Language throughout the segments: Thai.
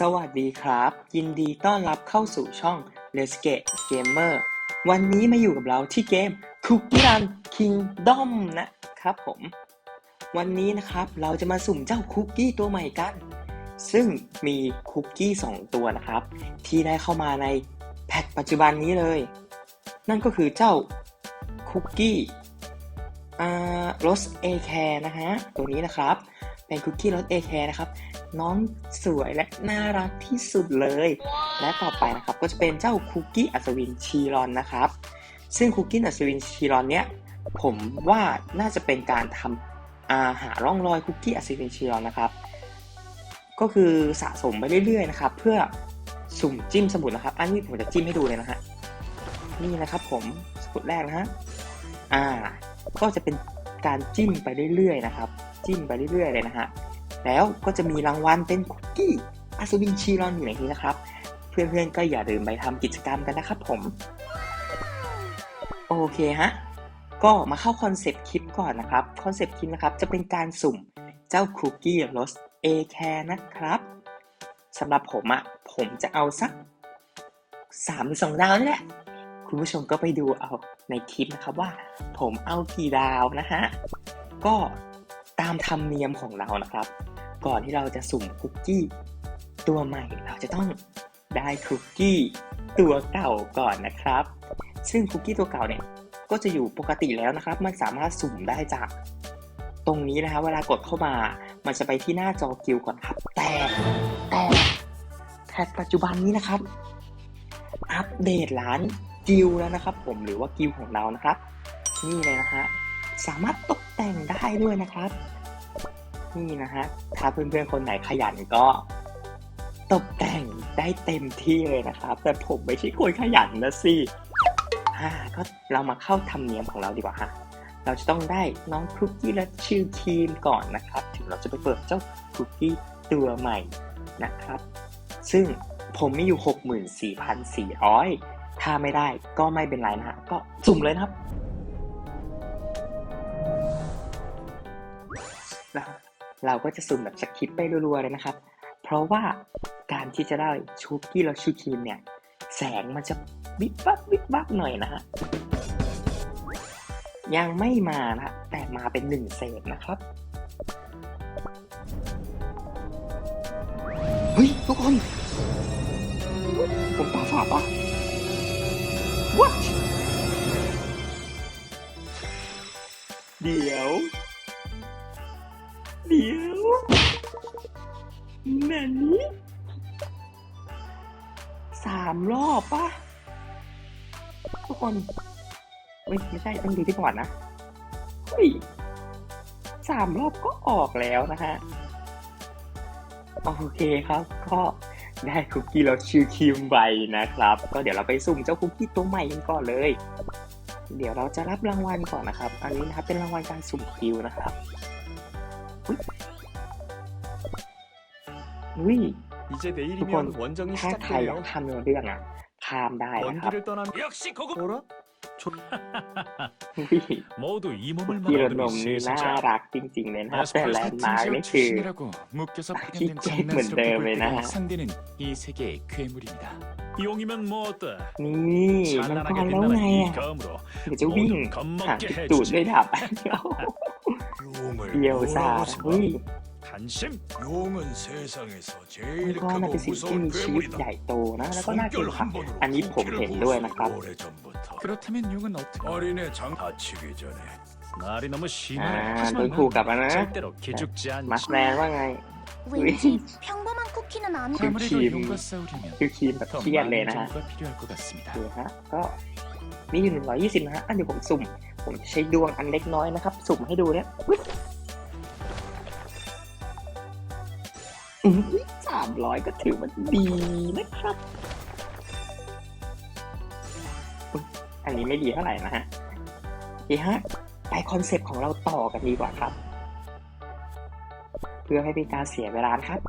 สวัสดีครับ ยินดีต้อนรับเข้าสู่ช่อง Let's Get Gamer วันนี้มาอยู่กับเราที่เกม Cookie Run Kingdom นะครับผม วันนี้นะครับเราจะมาสุ่มเจ้าคุกกี้ตัวใหม่กัน ซึ่งมีคุกกี้ 2 ตัวนะครับ ที่ได้เข้ามาในแพ็คปัจจุบันนี้เลย นั่นก็คือเจ้าคุกกี้อ่ารสเอแคร์นะฮะ ตัวนี้นะครับ เป็นคุกกี้รสเอแคร์นะครับ น้องสวยและน่ารักที่สุดเลย และต่อไปนะครับก็จะเป็นเจ้าคุกกี้อัศวินชีรอนนะครับ ซึ่งคุกกี้อัศวินชีรอนเนี้ยผมว่าน่าจะเป็นการทำอาหาร่องรอยคุกกี้อัศวินชีรอนนะครับ ก็คือสะสมไปเรื่อยๆนะครับ เพื่อสุ่มจิ้มสมุดนะครับ อันนี้ผมจะจิ้มให้ดูเลยนะฮะนี่นะครับผมสมุดแรกนะฮะอ่า ก็จะเป็นการจิ้มไปเรื่อยๆนะครับ จิ้มไปเรื่อยๆเลยนะฮะ แล้วก็จะมีรางวัลเป็นคุกกี้อัศวินชีรอนอยู่ในนี้นะครับ เพื่อนๆก็อย่าลืมไปทำกิจกรรมกันนะครับผม โอเคฮะ ก็มาเข้าคอนเซปต์คลิปก่อนนะครับ คอนเซปต์คลิปนะครับจะเป็นการสุ่มเจ้าคุกกี้รสเอแคร์นะครับสำหรับผมอะผมจะเอาสักสามหรือสองดาวนี่แหละ คุณผู้ชมก็ไปดูเอาในคลิปนะครับว่า ผมเอากี่ดาวนะฮะ ก็ ตามธรรมเนียมของเรานะครับ ก่อนที่เราจะสุ่มคุกกี้ตัวใหม่ เราจะต้องได้คุกกี้ตัวเก่าก่อนนะครับ ซึ่งคุกกี้ตัวเก่าเนี่ยก็จะอยู่ปกติแล้วนะครับ มันสามารถสุ่มได้จากตรงนี้นะครับเวลากดเข้ามา มันจะไปที่หน้าจอกิลก่อนครับ แต่แต่แพทปัจจุบันนี้นะครับ อัปเดตร้านกิลแล้วนะครับ ผมหรือว่ากิลของเรานะครับ นี่เลยนะฮะ สามารถตกแต่งได้ด้วยนะครับ นี่นะฮะถ้าเพื่อนๆคนไหนขยันก็ตกแต่งได้เต็มที่เลยนะครับ แต่ผมไม่ใช่คนขยันนะสิฮ่าก็เรามาเข้าธรรมเนียมของเราดีกว่าฮะเราจะต้องได้น้องคุกกี้และชื่อทีมก่อนนะครับ ถึงเราจะไปเปิดเจ้าคุกกี้ตัวใหม่นะครับ ซึ่งผมมีอยู่ 64,400 ถ้าไม่ได้ก็ไม่เป็นไรนะฮะ ก็สุ่มเลยนะครับ แล้วเราก็จะสุ่มแบบสคริปต์ไปรัวๆเลยนะครับ เพราะว่าการที่จะได้ชูกี้แล้วชูครีมเนี่ย แสงมันจะวิบวับวิบวับหน่อยนะฮะยังไม่มานะแต่มาเป็นหนึ่งเศษนะครับเฮ้ยทุกคน ผมตาฝาดปะ What เดี๋ยว เดี๋ยวแม่นี้สามรอบปะทุกคนไม่ใช่ต้องดูที่ก่อนนะเฮ้ยสามรอบก็ออกแล้วนะฮะ โอเคครับก็ได้คุกกี้แล้วชื่อคิมใบนะครับ ก็เดี๋ยวเราไปสุ่มเจ้าคุกกี้ตัวใหม่กันก่อนเลย เดี๋ยวเราจะรับรางวัลก่อนนะครับ อันนี้นะครับเป็นรางวัลการสุ่มคิวนะครับ อุ้ย 이제 내일이면 두건 원정이 ถ้าใครอยาก 시작돼요. ทำเนื้อเรื่องอ่ะข้ามได้นะครับ 먼 길을 떠나면 역시 고급. 뭐라? อุ้ย 모두 이 몸을 พี่รถนม 막아두니 นี่น่า 시작. รักจริงๆเลยนะครับแต่ 아스팔 แลนด์มาร์กนี่คือ 출신이라고 묶여서 아, 파견된 진짜 장난스럽게 예쁜데요, 볼 왜나? 때가 상대는 이 세계의 괴물입니다. 용이면 뭐 어때? นี่มังก 찬란하게 รแล้วไง 빛나는 이 อ่ะ 검으로 เดี๋ยวจะวิ่ง 모두 หาง 겁먹게 ตูด 해주지. ด้วยดับ 용을 เดียวซา 뭐라고 เฮ้ย 생각? 간심. 용은 세상에서 มัง 제일 กรมันเป็น 크고 สิ่งที่ 무서운 มีชีวิตใหญ่ 괴물이다. โตนะ แล้วก็น่าเกรง 숨결 ขาม 한 번으로 อันนี้ผม 토끼를 เห็นด้วย 부수니 นะครับ 오래전부터 그렇다면 용은 어떻게? 어린애 장 다치기 전에 말이 너무 심해. 아, 하지만 넌 구가 난 많아? 절대로 기죽지 มัส 않지. แมนว่าไง 왠지 평범한 쿠키는 아니고 아무래도 김. 용과 싸우려면 คือครีมแบบ 더 เครียดเลย 많은 นะฮะ 정보가 필요할 것 같습니다. ดูฮะ ก็มีอยู่หนึ่งร้อยยี่สิบนะฮะ อันเดี๋ยวผมสุ่ม ผมจะใช้ดวงอันเล็กน้อยนะครับ สุ่มให้ดูเนี่ย สามร้อยก็ถือว่าดีนะครับ อันนี้ไม่ดีเท่าไหร่นะฮะโอเคฮะ ไปคอนเซปต์ของเราต่อกันดีกว่าครับ เพื่อให้เป็นการเสียเวลาครับ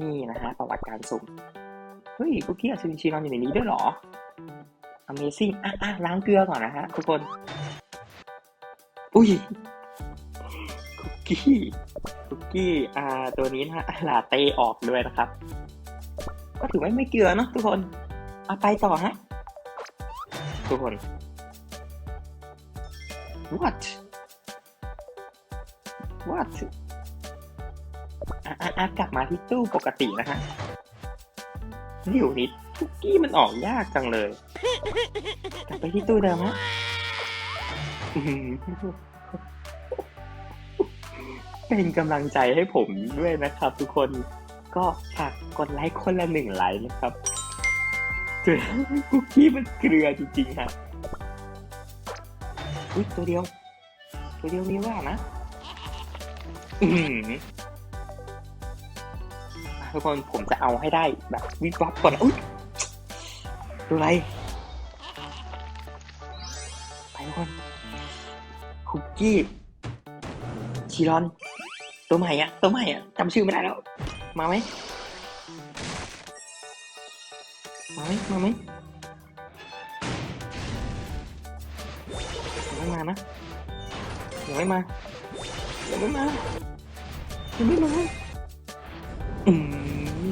นี่นะฮะ ประวัติการสุ่ม เฮ้ยคุกกี้อัศวินชีนอนอยู่ในนี้ด้วยเหรอ Amazing อะอะล้างเกลือก่อนนะฮะทุกคน อุ้ยคุกกี้ คุกกี้อ่าตัวนี้นะฮะลาเต้ออกด้วยนะครับ ก็ถือว่าไม่เกลือเนอะทุกคนเอาไปต่อฮะทุกคน what what อะอะกลับมาที่ตู้ปกตินะฮะเดี๋ยวนี้คุกกี้มันออกยากจังเลย กลับไปที่ตู้เดิมฮะ เป็นกำลังใจให้ผมด้วยนะครับ ทุกคนก็ฝากกดไลค์คนละหนึ่งไลค์นะครับคุกกี้มันเกลือจริงๆฮะอุ้ยตัวเดียว ตัวเดียวนี้ว่านะทุกคนผมจะเอาให้ได้แบบวิบวับก่อนอุ้ยดูอะไรไปทุกคนคุกกี้ชีรอน ตัวใหม่อะตัวใหม่อะจำชื่อไม่ได้แล้ว มาไหมมาไหมมาไหมยังไม่มานะยังไม่มายังไม่มายังไม่มาอืม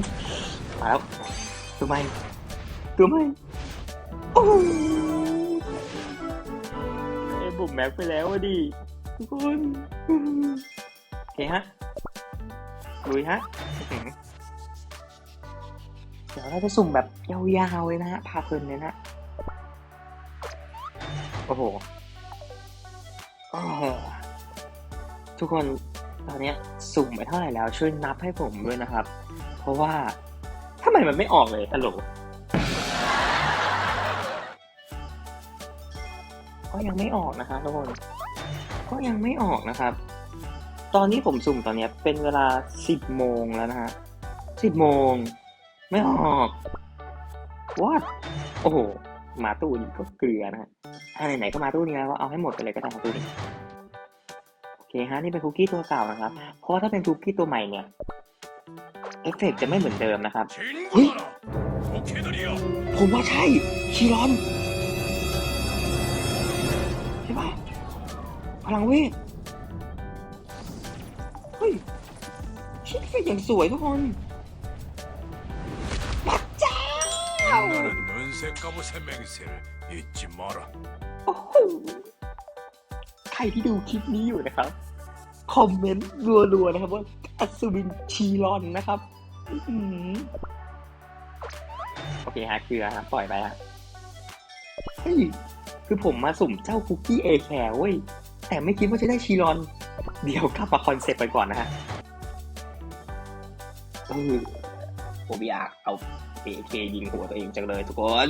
มาแล้วตัวใหม่ตัวใหม่โอ้โหเอ้บุกแม็กไปแล้วอะดิทุกคน เคฮะลุยฮะเดี๋ยวเราจะสุ่มแบบยาวๆเลยนะฮะพาเพลินเลยนะโอ้โหโอ้ทุกคนตอนนี้สุ่มไปเท่าไหร่แล้วช่วยนับให้ผมด้วยนะครับ เพราะว่าทำไมมันไม่ออกเลยฮัลโหลก็ยังไม่ออกนะคะทุกคน ก็ยังไม่ออกนะครับ ตอนนี้ผมสุ่มตอนเนี้ยเป็นเวลาสิบโมงแล้วนะฮะสิบโมง ไม่ออกวัดโอ้โห มาตู้นี่ก็เกลือนะฮะถ้าไหนๆก็มาตู้นี้แล้วเอาให้หมดไปเลยก็ตามมาตู้นี้โอเคฮะนี่เป็นคุกกี้ตัวเก่านะครับ เพราะถ้าเป็นคุกกี้ตัวใหม่เนี่ยเอฟเฟกจะไม่เหมือนเดิมนะครับเฮ้ยผมว่าใช่ชีรอนใช่ปะพลังเวท ฮ้ยชิดเฟกอย่างสวยทุกคนปักเจ้า 나는 눈새 까부 생명새를 잊지 마라 โอ้โห ใครที่ดูคลิปนี้อยู่นะครับ คอมเมนต์รัวๆนะครับว่าอัศวินชีรอนนะครับอื้อหือโอเคฮะเกลือฮะปล่อยไปฮะเฮ้ย คือผมมาสุ่มเจ้าคุกกี้เอแคร์เว้ย แต่ไม่คิดว่าจะได้ชีรอน เดี๋ยวกลับมาคอนเซปต์ไปก่อนนะฮะเออผมอยากเอาเอเคยิงหัวตัวเองจังเลยทุกคน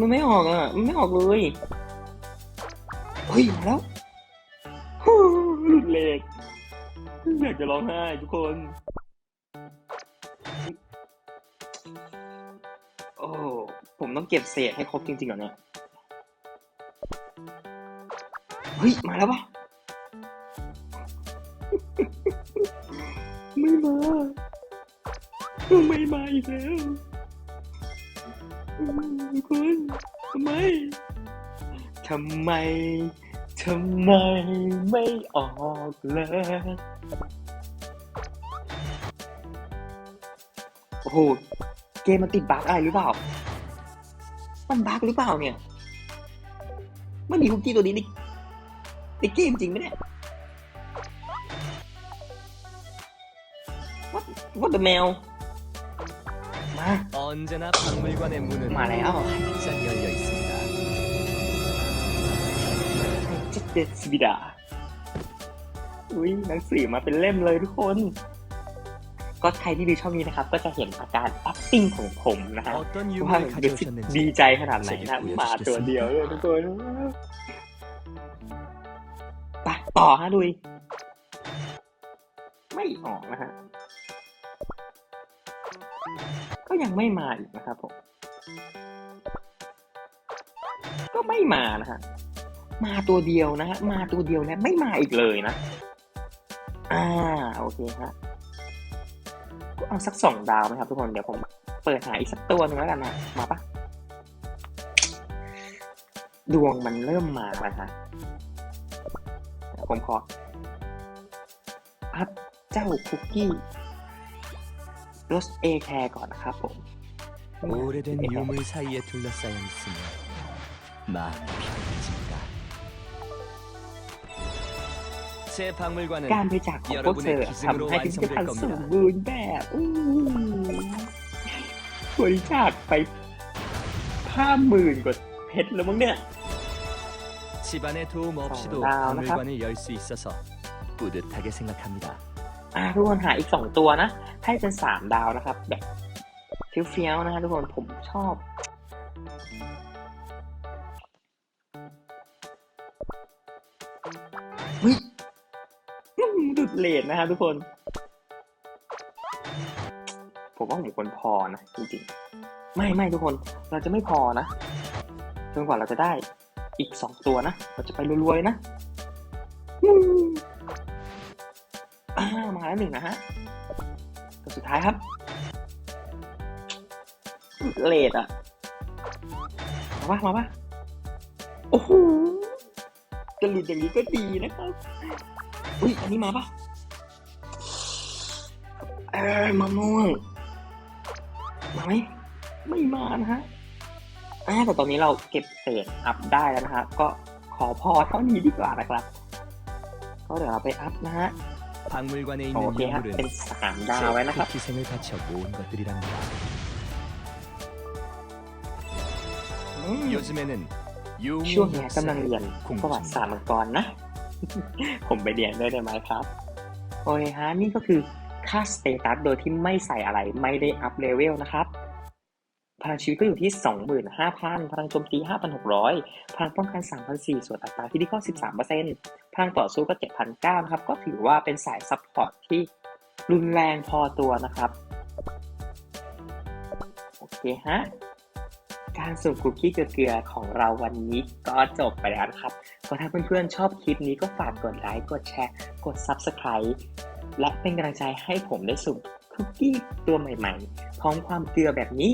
มันไม่ออกอะ มันไม่ออกเลย เฮ้ยแล้วหลุดเลกอยากจะร้องไห้ทุกคน โอ้ ผมต้องเก็บเศษให้ครบจริงๆเหรอเนี่ย ฮ้ย มาแล้วปะไม่มา ไม่มาอีกแล้วทุกคนทำไม ทำไม ทำไมไม่ออกเลยโอ้โห เกมมันติดบั๊กอะไรหรือเปล่า มันบั๊กหรือเปล่าเนี่ย ไม่มีคุกกี้ตัวนี้ใน ในเกมจริงไหมเนี่ย what what the mail มา 언제나 박물관의 문은 말해요. 활짝 열려 있습니다. จะเด็ดสบิดา อุ้ยหนังสือมาเป็นเล่มเลยทุกคน ก็ใครที่ดูช่องนี้นะครับ ก็จะเห็นอาการ acting ของผมนะฮะ 어떤 ว่า 유물을 รู้สึก 가져오셨는지 ดีใจขนาดไหนนะมาตัวเดียวเลยทุกคนไป ต่อฮะดุย ไม่ออกนะฮะ ก็ยังไม่มาอีกนะครับผม ก็ไม่มานะฮะ มาตัวเดียวนะฮะ มาตัวเดียวแล้วไม่มาอีกเลยนะ อ่า โอเคฮะก็เอาสักสองดาวไหมครับทุกคน เดี๋ยวผมเปิดหาอีกสักตัวหนึ่งแล้วกันนะมาปะดวงมันเริ่มมาแล้วฮะ ผมขออัพเจ้าคุกกี้รสเอแคร์ก่อนนะครับผม 오래된 예. 유물 사이에 둘러싸여 있으면 마음이 편해진다. 새 박물관은 การบริจาคของพวกเธอทำให้พิพิธภัณฑ์สมบูรณ์แบบอู้บริจาคไปห้าหมื่นกว่าเพชรแล้วมั้งเนี่ย 집안의 도움 없이도 어, 나, 박물관을 열 수 있어서 뿌듯하게 생각합니다. อ่าทุกคนหาอีกสองตัวนะ ให้เป็นสามดาวนะครับ แบบเฟี้ยวๆนะฮะทุกคนผมชอบ เฮ้ยอืมดุดเลนนะฮะทุกคน ผมว่าผมควรพอนะ จริงๆ ไม่ไม่ทุกคน เราจะไม่พอนะจนกว่าเราจะได้ อีกสองตัวนะ เราจะไปรวยๆนะอ่ามาแล้วหนึ่งนะฮะตัวสุดท้ายครับ เลดอะมาปะมาปะโอ้โหจะหลุดอย่างนี้ก็ดีนะครับ อุ้ย อันนี้มาปะเออมะม่วงมาไหมไม่มานะฮะ อ่าแต่ตอนนี้เราเก็บเศษอัพได้แล้วนะฮะ ก็ขอพอเท่านี้ดีกว่านะครับ ก็เดี๋ยวเราไปอัพนะฮะ 박물관에 โอ 있는 เคฮะ เป็น 유물은 สามดาวไว้ 제 นะครับ 쿠키생을 바쳐 모은 것들이랍니다. อืม 요즘에는 ช่วงเนี้ย 유무 กำลังเรียน 공부 ประวัติศาสต 중입니다. ร์มังกรนะ ผมไปเรียนด้วยได้ไหมครับ โอเคฮะ นี่ก็คือค่าสเตตัสโดยที่ไม่ใส่อะไรไม่ได้อัพเลเวลนะครับ พลังชีวิตก็อยู่ที่ 25,000 พลังโจมตี 5,600 พลังป้องกัน 3,400 ส่วนอัตราที่ดีก็ 13%พลังต่อสู้ก็ 7,900นะครับ ก็ถือว่าเป็นสายซัพพอร์ตที่รุนแรงพอตัวนะครับ โอเคฮะ การสุ่มคุกกี้เกลือของเราวันนี้ก็จบไปแล้วครับ ก็ถ้าเพื่อนๆชอบคลิปนี้ก็ฝากกดไลค์ กดแชร์ กด Subscribe และเป็นกำลังใจให้ผมได้สุ่มคุกกี้ตัวใหม่ๆ พร้อมความเกลือแบบนี้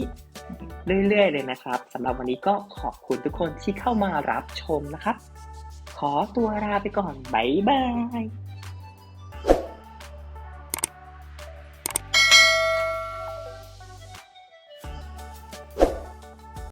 เรื่อยๆเลยนะครับสำหรับวันนี้ก็ขอบคุณทุกคนที่เข้ามารับชมนะครับ ขอตัวลาไปก่อน บ๊ายบาย